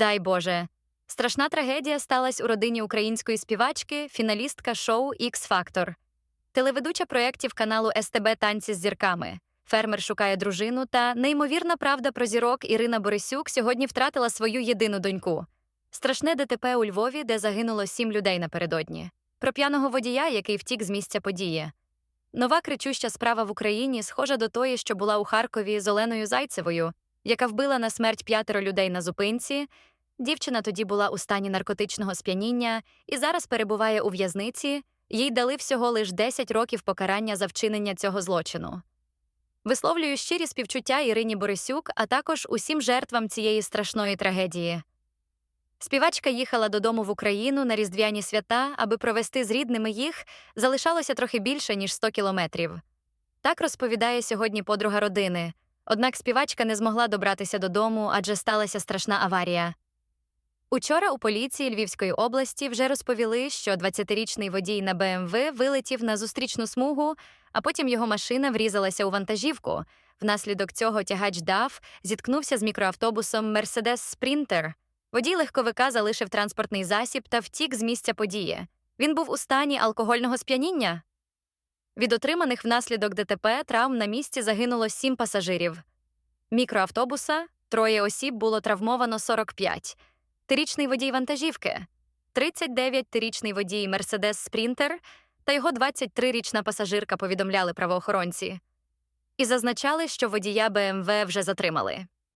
Дай Боже. Страшна трагедія сталася у родині української співачки, фіналістка шоу X Factor. Телеведуча проєктів каналу СТБ Танці з зірками. Фермер шукає дружину та неймовірна правда про зірок Ірина Борисюк сьогодні втратила свою єдину доньку. Страшне ДТП у Львові, де загинуло сім людей напередодні. Про п'яного водія, який втік з місця події. Нова кричуща справа в Україні схожа до тої, що була у Харкові з Оленою Зайцевою, яка вбила на смерть п'ятеро людей на зупинці. Дівчина тоді була у стані наркотичного сп'яніння і зараз перебуває у в'язниці. Їй дали всього лише 10 років покарання за вчинення цього злочину. Висловлюю щирі співчуття Ірині Борисюк, а також усім жертвам цієї страшної трагедії. Співачка їхала додому в Україну на різдвяні свята, аби провести з рідними їх залишалося трохи більше, ніж 100 кілометрів. Так розповідає сьогодні подруга родини. Однак співачка не змогла добратися додому, адже сталася страшна аварія. Учора у поліції Львівської області вже розповіли, що 20-річний водій на БМВ вилетів на зустрічну смугу, а потім його машина врізалася у вантажівку. Внаслідок цього тягач ДАФ зіткнувся з мікроавтобусом Мерседес Спрінтер. Водій легковика залишив транспортний засіб та втік з місця події. Він був у стані алкогольного сп'яніння. Від отриманих внаслідок ДТП травм на місці загинуло сім пасажирів. Мікроавтобуса троє осіб було травмовано 45. Трирічний водій вантажівки, 39-річний водій Мерседес Спрінтер та його 23-річна пасажирка повідомляли правоохоронці. І зазначали, що водія БМВ вже затримали.